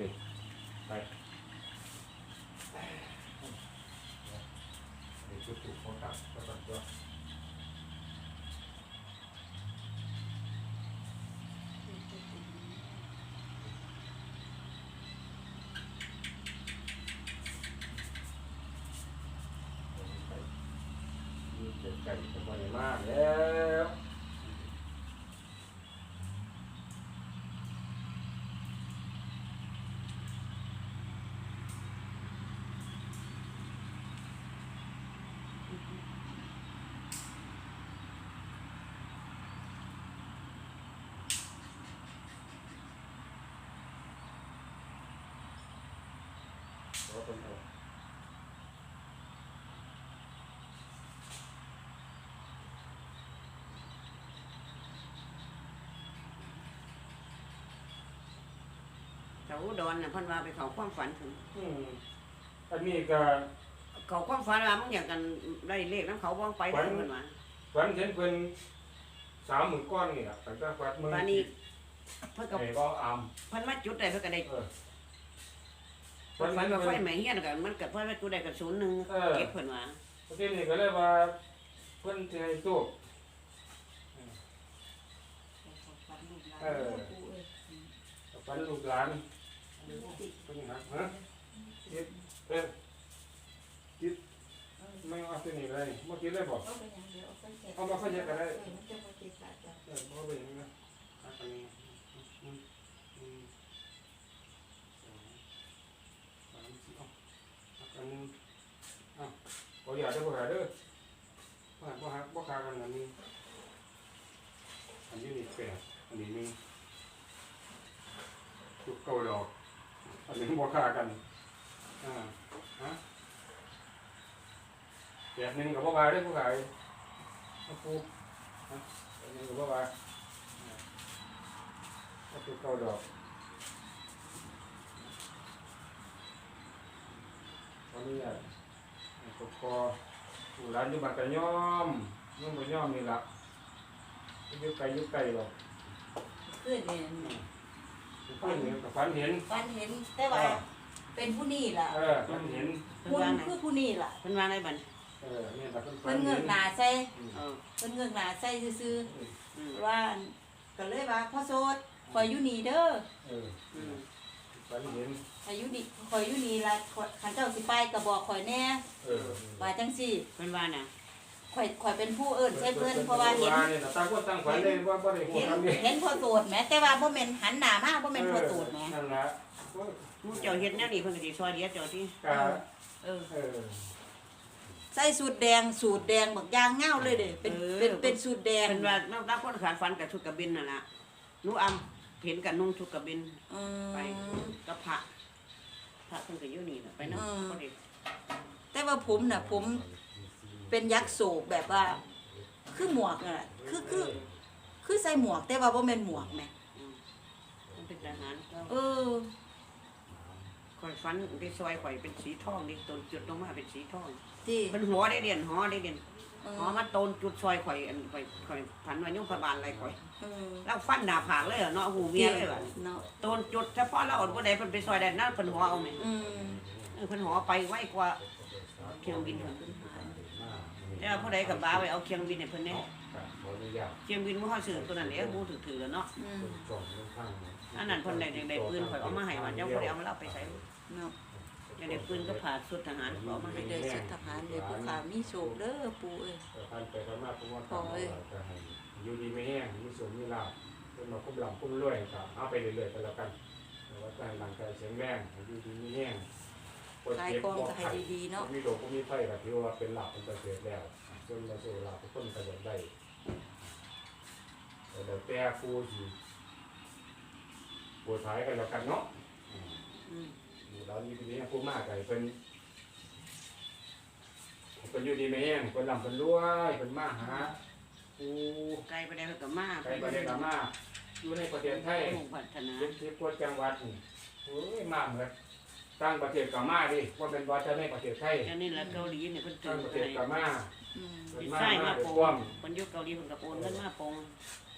สิไปเดี๋ยวจุดถูกเขาตัดก็ตัดตัวไปยืดเด็ดไก่จะบ่ได้มากแล้ว ขอคนเอาแถวอุดรน่ะเพิ่นว่าไปเขาความฝันถึง อืมอันนี้ก็ เขาความฝันว่ามึงอยากกันได้เลขน้ำเขาบ้องไปฝัน เพิ่นว่าฝันเห็นเพิ่นสามหมื่นก้อนนี่แหละแต่ก็ฝันมือปานนี้เพิ่นก็ไอ้ก็อามเพิ่นมาจุดได้เพิ่นก็ได้เออ เพิ่นฝันว่าไฟไหม้เฮียนก็มันก็เพิ่นว่าจุดได้ก็ศูนย์หนึ่งเออ เก็บเพิ่นว่าประเด็นนี้ก็เลยว่าเพิ่นจะให้สู้เออฝันลูกหลานเพิ่นหักฮะยิดเออยิดไม่เอาตัวนี้เลยเมื่อกี้เลยบอกเอามาเข้าใจกันได้ เออบ่เป็นอย่างนี้นะหักอันนี้อืมอืมสองสามสี่เอาหักอันนี้เอาขออย่าเด้อขออย่าเด้อบ่หักบ่หักบ่ขากันอันนี้อันนี้นี่ แปดอันนี้หนึ่งทุกเก้าดอกอันนี้บ่ค่ากันอ่าฮะแบบหนึงกับบ่บายได้อผู้ขายมาปูฮะแบบหนึงกับบ่บายอ่าก็ทุกเก้าดอกวันนี้อะกกอผู้ร้านอยู่บ้านกะย่อมย่อมบ่ย่อมนี่ล่ะอ ยู่ไกลอยู่ไกลหรอกขึ้นเนี่ยเพิ่นนี่ก็ฝันเห็นฟันเห็นแต่ว่าเป็นผู้นี่ล่ะเออฝันเห็นเพิ่นคุณว่าไงคือผู้นี่ล่ะเพิ่นว่าไงบัดเออเนี่ยแต่เพิ่นฝัเพิ่นนเงืเห็อนกหน้าใส่อืมเออเพิ่นเงือกหน้าใส่ซื่ออืมๆว่าก็เลยว่าพ่อโสดคอยอยู่นี่เด้อเอออืมฝันเห็นคอยอยู่นี่คอยอยู่นี่ล่ะข้อยคันเจ้าสิไปก็บอกคอยแน่เออว่าจังซี่เพิ่นว่าน่ะ คอยคอยเป็นผู้เอิ้นใส่เพิ่นเพราะว่าเห็นเนี่ยตั้งคนตั้งฝันเลยว่าบ่ได้ฮู้เห็นทำนี่เห็นพ่อโสดแหมแต่ว่าบ่แม่นหันหน้ามาบ่แม่นพ่อโสดแหมนั่นล่ะหมู่เจ้าเฮ็ดแนวนี้เพิ่นก็สิซอยเหลือเจ้าที่ก็เออ เออใส่สูทแดงสูทแดงบักยางเงาเลยเด้เป็นเป็นเป็นสูทแดงเพิ่นว่าน้ำตาคนขาดฝันกับชุดกระบินนั่นล่ะหนูอำเห็นกันนุ่งชุดกระบินอืไปมกับพระพระเพิ่นก็อยู่นี่น่ะไปนำอืมบ่ได้แต่ว่าผมน่ะผม เป็นยักษ์โศกแบบว่า คือหมวกน่ะคือคือ คือใส่หมวกแต่ว่าบ่แม่นหมวกแหม่อืมมันเป็นทหารก็เออ ข่อยฝันได้ซอยข่อยเป็นสีทองนี่ต้นจุดลงมาเป็นสีทองที่เป็นหัวได้เด่นหอได้เด่นเออหอมาต้นจุดซอยข่อยอันข่อยข่อยฝันว่ายุ่งพบาลอะไรข่อยเออแล้วฟันหน้าผากเลยเหรอเนาะหูเมียเลยว่ะเนาะต้นจุดเฉพาะเราอดบ่ได้เพิ่นไปซอยได้นั่นเพิ่นหัวเอาแม่อืม เออเพิ่นหัวไปไวกว่าเครื่องบินเพิ่น แต่ว่าผู้ใดก็บ้าไว้เอาเครื่องบินให้เพิ่นแน่ขออนุญาตเครื่องบินมันเฮาซื้อตัวนั้นแหละหมู่ถือๆแล้วเนาะ อืมส่งลงข้างอันนั้นเพิ่นได้ได้ปืนข่อยเอามาให้ว่าเจ้าบ่ได้เอามารับไปใช้เนาะยังได้ปืนก็ผ่าสุดทหารเขาเอามาให้ได้สุดทหารเลยผู้ขามีโศกเด้อปู่เอ้ย แต่พันไปพันมาเพราะว่าขอเอ้ยจะให้อยู่ดีไม่แห้งมีสูงมีลาบจนมาคุ้มหลังคุ้มรวยก็เอาไปเรื่อยๆกันแล้วกันแต่ว่าการหลังกายแข็งแรงอยู่ดีไม่แห้ง ขายกองก็ให้ดีๆเนาะมีโลกมีไฟก็ถือว่าเป็นหลักเป็นประเสริฐแล้วจนมาสู่หลักทุกคนก็อยากได้แต่เดี๋ยวแต่ผู้ที่ปวดท้ายกันแล้วกันเนาะอืมอืมเราอยู่ที่นี่ผู้มากไก่เป็นเป็นอยู่ดีไหมแห้งเป็นลำเป็นรวยเป็นมาหาผู้ไกลไปได้เพิ่นก็มาไก่ประเทศกามาอยู่ในประเทศไทยหมู่พัฒนาเป็นที่พวกจังหวัดนี่โอ้ยมากเลย ตั้งประเทศกามาดิว่าเป็นวัดจะในประเทศไทยอันนี้ละเกาหลีเนี่ยเพิ่นตื่ตั้นงประไปเทศกามาอืมเป็นสิมาใช่มามาโปด้วยความงเพิ่นอยู่เกาหลีเพิ่นก็โอนเงินมาโปง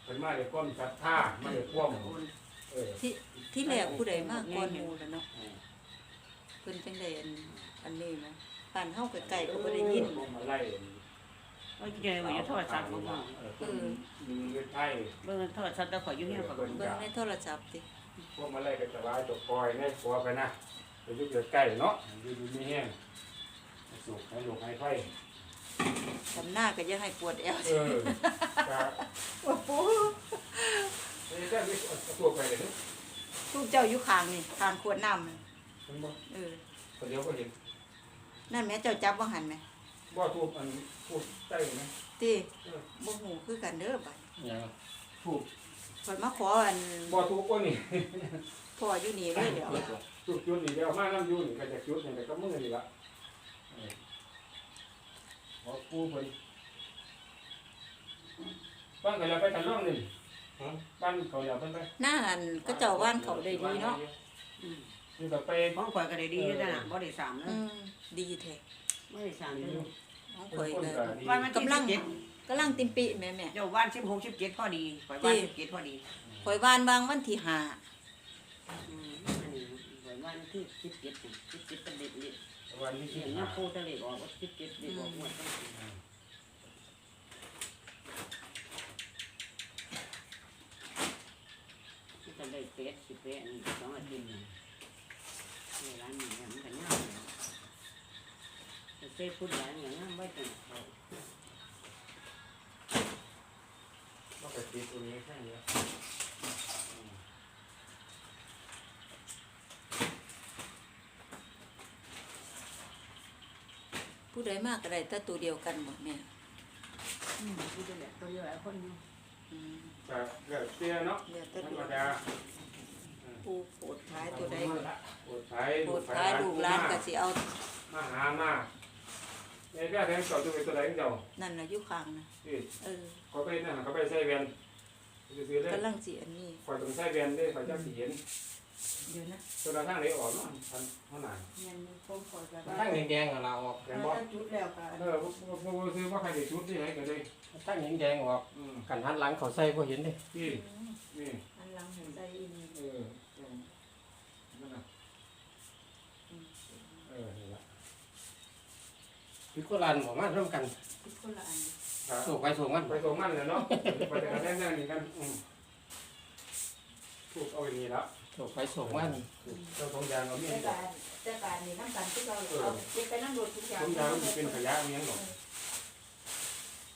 เป็นมาด้วยความศรัทธามาด้วยความโอนเออที่ที่แรกผู้ใดมากก่อนหมู่แล้วเนาะเพิ่นจังไดอันอันนี้เนาะบ้านเฮาใกล้ๆก็บ่ได้ยินมาไล่ว่าเจอว่าจะโทรศัพท์บ่ฮู้เออยิงเงินไทยเบิ่งโทรศัพท์แต่ข่อยอยู่เฮียนข่อยก็เบิ่งในโทรศัพท์ติพวกมาไล่กันจะว่าตกปล่อยในครัวกันนะ ไปอยุ่งใกล้เนาะอยู่ดูมีแห้งสุกให้ลูกให้ไฟทำหน้าก็ยังให้ปวดแอวเออจะโอ้โหเอ้ยแค่นี้เอาตัวไปเลยเด้อลูกเจ้าอยู่ข้างนี่ข้างขวดน้ำนั่นมันบ่เออคนเดียวก็เห็นนั่นแม่เจ้าจับบ่หันไหมบ่ทูบอันพูดใต้ไหมติบ่ฮู้คือกันเด้อบัดอย่างทูบข่อยมาขออันบ่ทูบก็นี่ พ่ออยู่นี่เลยเดี๋ยวจุดจุดนี่เดียวมาน้ำอยูนี่ก็จะจุดนี่แต่ก็มือนี่ละเออบอกกูเพิ่นบ้านก็อย่าไปกันร่องนี่ฮะบ้านเขาอย่าเพิ่นไปหน้าอันก็เจ้าว่านเขาได้ดีเนาะอืมนี่ก็ไปของข่อยก็ได้ดีอยู่นั่นน่ะบ่ได้สามนะอืมดีแท้บ่ได้สามเลยของคนข่อยคนก็ก็ดีวันมันกำลังเจ็ดกำลังติมปิแม่แม่เจ้าวัน16 17พอดีข่อยวัน17พอดีข่อยว่านวางวันที่ห้า อืมอันนี้ข่อยวันที่17นี่17เป็นเด็กวันที่เสีที่ยงห้าน้ำโคตะเลออกว่า17เด็กออกหมดตั้งที่จะได้เป็ดสิเป็ดนี่สองอาทิตย์นี่ในร้านนี้เนี่ยมันก็ยากเลยเซ่พูดหลายอย่างนั้นไม่เป็นเขาก็ไปติดตรงนี้แค่นี้ ผู้ใดมากก็ได้แต่ตัวเดียวกันบ่แม่อืมพูดได้แหละตัวเยอะหลายคนอยู่อืมก็เกิดเตี้ยเนาะเดี๋ยวแต่ธรตัวรมดาผู้โปรดท้ายตัวใดก็ปวดท้ายโปรดท้ายลูกหลานก็สิเอามาหามาในแก่แทงเจ้าจะเป็นตัวไหนเจ้านั่นน่ะอยู่ข้างนะที่เออเขาไปนั่นเขาไปใส่แว่นซื้อเลยกำลังสิอันนี้ คอยต้องใส่แว่นด้วยคอยจะสิเห็น เดี๋ยวนะตัวละทางไหนออกเนาะทันเท่าไหร่เงินคงคอยกันตั้งแดงๆกับเราออกเห็นบ่จุดแล้วก็เออพวกพวกพวกซื้อว่าใครได้ชุดที่ไหนกันเลยตั้งแดงๆออกอืมกันหันหลังเขาใส่พอเห็นดินี่นี่อันหลังให้ใส่อีนี่เออเออนั่นน่ะเออนี่ละพี่โครันบอกมาร่วมกันทุกคนละอันครับ ส่งไปส่งมันไปส่งมันเลยเนาะ ไปแต่กันแน่ๆนี่กันอืมถูกเอาอย่างนี้ละส่งไปส่งมันเจ้าทงยางเอามีแต่ดการแต่การนี่น้ำกันที่เราเอาเก็บไปนั่งรถทุกอย่างทงยางมันเป็นขยะเมียงหรอก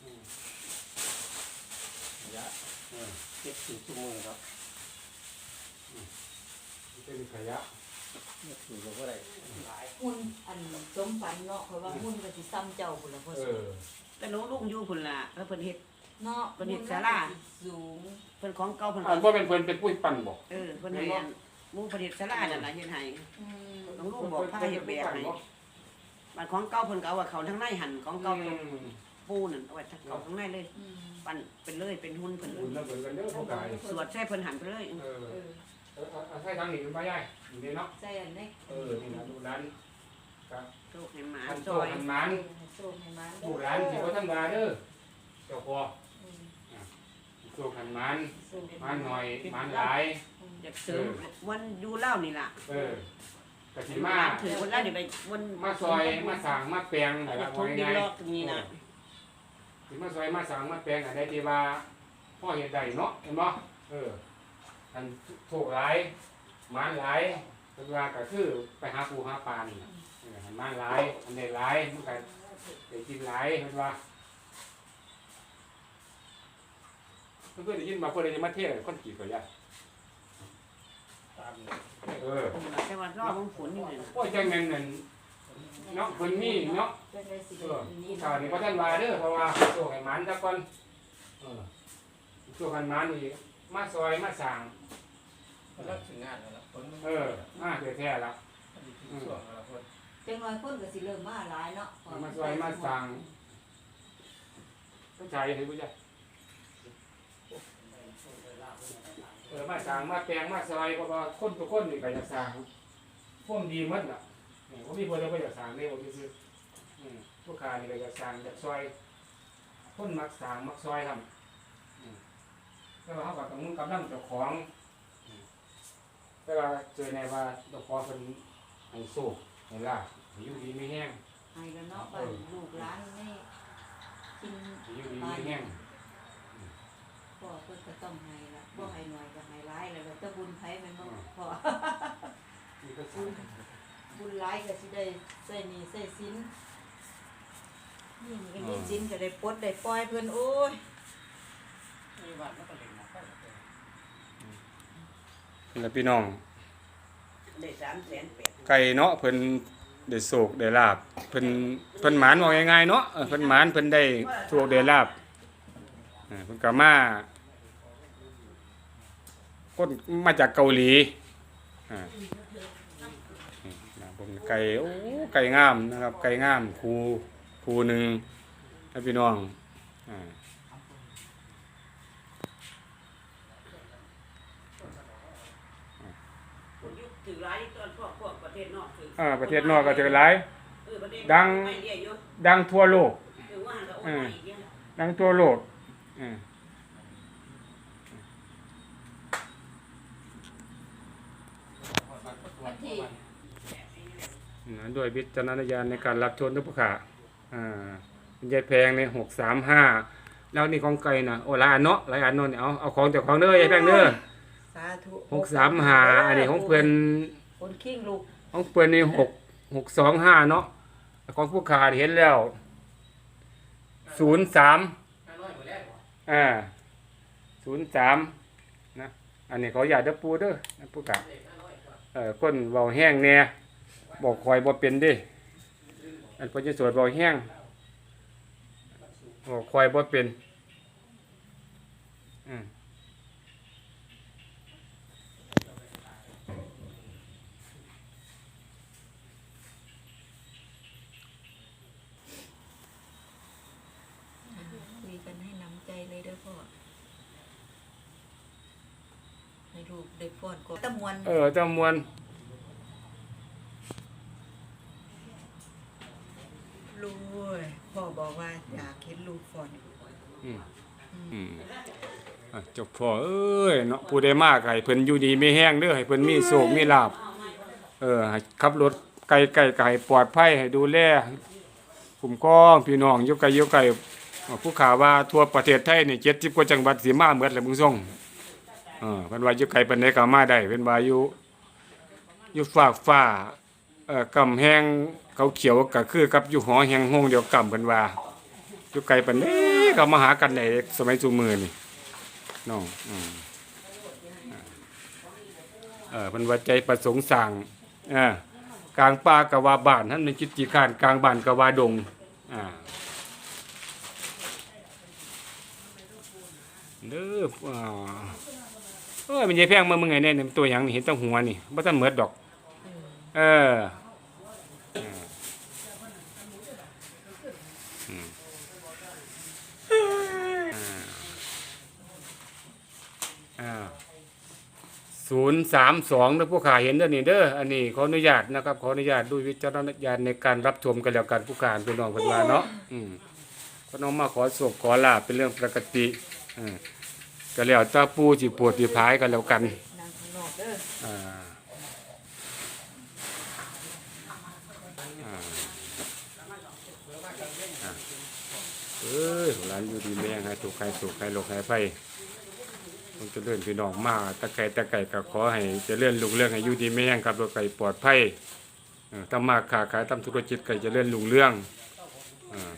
อืมขยะเออเก็บสี่ชั่วโมงครับมันเป็นขยะเก็บสี่ชั่วโมงอะไรหุ้นอันสมฝันเนาะเพราะว่าหุ้นก็สิซ้ำเจ้าพุ่นละพ่อเอสูอแต่หนูลุงอยู่พุ่นล่ะแล้วเพิ่นเฮ็ด เนาะประดิษฐ์ศาลา สูงเพิ่นของเก่าเพิ่นอ่านว่าเป็นเพิ่นเป็นปุ้ยปั่นบอกเออเพิ่นให้อันหมู่ประดิษฐ์ศาลานั่นล่ะเฮ็ดให้อืมน้องลุงบอกพาเฮ็ดแบบให้บ้านของเก่าเพิ่นก็เอาไว้เขาทั้งในหั่นของเก่าตรงปูนั่นเอาไว้ทั้งเขาทั้งในเลย อืมปั้นเป็นเลยเป็นหุ่นเพิ่นเลอุ่นยแล้วเหมือนกันเด้อพวกกายสวดใส่เพิ่นหั่นไปเลยเออเออเออเอาใช่ทางนี้เป็นป้ายายอยู่นี่เนาะใส่อันนี้เออ นี่นะดูร้านโชคให้หมาอันซโตอยอันหมันให้โซ่ให้มัน ดูร้านสิว่าท่านมาเด้อเจ้าพ่อ อืมโตอันหมันโซ่ให้มันหน่อยมันหลายอยากเสริมวันอยู่เล่านี่ล่ะเออกะสิมาถือคนละนี่ไปวันมาซอยมาสั่งมาแปลงออะไรยากว่าทุบดิง่านยลอกตรงนี้นะสิมาซอยมาสั่งมาแปลงอะไรที่ว่าพ่อเฮ็ดได้เนาะเห็นบ่เอออันโชคหลายหมันหลายเพิ่นว่าก็คือไปหาปูหาปลานี่ล่ะเออหันมันหลายอันใดหลายมันก็ได้กินหลายเพิ่นว่าเพิ่นได้ยินมาเพิ่นได้มาเทศน์คนกี่ก็ยะตามนี้เออแต่ว่ารอบของฝนนี่นะโอ้ยจังแม่นนั่นเนาะเพิ่นมีเนาะเป็นได้สิเออผู้ข่าวนี่บ่ทันว่าเด้อเพราะว่าโชคให้หมันซะก่อนเออโชคให้หมันนี่มาซอยมาสร้างมันรับถึงงานแล้วล่ะคนมันเออมาแท้ๆละช่วงแล้วคนจังน้อยคนก็สิเริ่มมาหลายเนาะมาซอยมาสร้างต้องใจให้ผู้ใหญ่ เออมาสร้างมาแปลงมาซอยเพราะว่าคนทุกคนนี่ก็อยากสร้างพวกดีหมดล่ะนี่บ่มีคนใดบ่อยากสร้างเด้บ่ซื่อๆอืมผู้ค้านี่ก็อยากสร้างอยากซอยคนมักสร้างมักซอยทำอืมแต่ว่าเฮาก็ต้องกำลังเจ้าของคเวลาเจอในว่าตะพอเป็นไอ้โซ่ไอ้ล่าอยู่ดีไม่แห้งให้แล้วเนาะบ้านลูกหลานนี่กินอยู่ดีไม่แห้ง พ่อเพิ่นก็ต้องให้ละบ่ให้หน่อยก็ให้หลายแล้วแต่บุญไผแมันบ่พอนี่ก็ซื้อบุญหลายก็สิได้ใส่หนี้ใส่สินนี่มันก็มีสินก็ได้ปลดได้ปล่อยเพิ่นโอ้ยมีวัดแล้วก็เล่นหมอไฟแล้วพี่น้องได้สามแสนแปดไก่เนาะเพิ่นได้โศกได้ลาบเพิ่นเพิ่นหมานว่าง่ายๆเนาะเออเพิ่นหมานเพิ่นได้โชคได้ลาบเออเพิ่นก็มา คนมาจากเกาหลีอ่านี่นะผมไก่โอ้ไก่งามนะครับ ไก่งามคูคูหนึงนะพี่น้องอ่ายุคถือร้ายตอนพวกพวกประเทศนอกถืออ่าประเทศนอกก็เจอหลายเออประเทศดังไม่เรียกอยู่ดังทั่วโลกถือว่าหันกับโอ้ยอีกเนี่ยดังทั่วโลกอืม วัน ที่นะด้วยวิจารณญาณในการรับชมทุกประขาอ่าคุณยายแพงในหกสามห้าแล้วนี่ของไก่นะโอ้หลายอันเนาะหลายอันเนาะเนี่ยเอาเอาของจากของเด้อยายแพงเด้อสาธุหกสามห้าอันนี้ของเพื่อนคนคิงลูกของเพื่อนนี่หกหกสองห้าเนาะของผู้ขาเห็นแล้วศูนย์สามห้าน้อยหมดแล้วอ่าศูนย์สามนะ อันนี้เขาอยากเด้อปูเด้อนะผู้ขา คนเบาแห้งเนี่ยบอกคอยบ่เป็นดิอันพอจะสวดเบาแห้งบอกคอยบ่เป็นอืม คุยกันให้น้ำใจเลยเด้อพ่อ ให้ลูกได้ฟ้อนก่อนตะมวนเออจำมวนลูกเว้ยพ่อบอกว่าอยากเห็นลูกฟ้อนอืมอืมอะเจบพ่อเอ้ยเนาะผู้ใดมากให้เพิ่นอยู่ดีไม่แห้งเด้อให้เพิ่นมีโศกมีลาบเออให้ขับรถไกลไกลไกลปลอดภัยให้ดูแลคุ้มครองพี่น้องอยู่ไกลอยู่ไกลอะผู้ข่าวว่าทั่วประเทศไทยนี่70กว่าจังหวัดสิมาหมดแล้วมึงส่ง เออเพิ่นวายู่ไกลปานใดก็มาได้เพิ่นวายู่อยู่ฝากฟ้าเอ่อกำแหงเขาเขียวก็คือกับอยู่หอแหงห้องเดียวกำเพิ่นว่าอยู่ไกลปานใดก็มาหากันได้สมัยซุมื้อนี่น้องอืมเออเพิ่นว่าใจประสงค์สร้างเออกลางป่าก็ว่าบ้านท่านในจิตจิคานกลางบ้านก็ว่าดงอ่าเด้ออ่า เอ้ยมันยายแพงมามึงไงเนี่ยนี่มันตัวหยังนี่เห็นแตั้งหัวนี่บ่ทันเหมือดดอก เออเอออืมอ่าศูนย์สามสองนะผู้ขาเห็นเด้อนี่เด้ออันนี้ขออนุญาตนะครับขออนุญาตด้วยวิจารณญาณในการรับชมกันแล้วกันผู้ขาเป็นน้องเพิ่นว่าเนาะอืมก็น้องมาขอโศกขอลาบเป็นเรื่องปกติอืม ก็แล้วตาปูสิปวดสิพายกันแล้วกันอ่าเอ้ยหลานอยู่ดีแม่งให้ถูกใครถูกใครโลกใครไฟต้องจะเลื่อนพี่น้องมาตะไก่ตะไก่ก็ขอให้จะเลื่อนลุงเรื่องให้อยู่ดีแม่งครับโลกไก่ปลอดภัยทำมาค้าขายทำธุรกิจไก่จะเลื่อนลุงเรื่องอ่า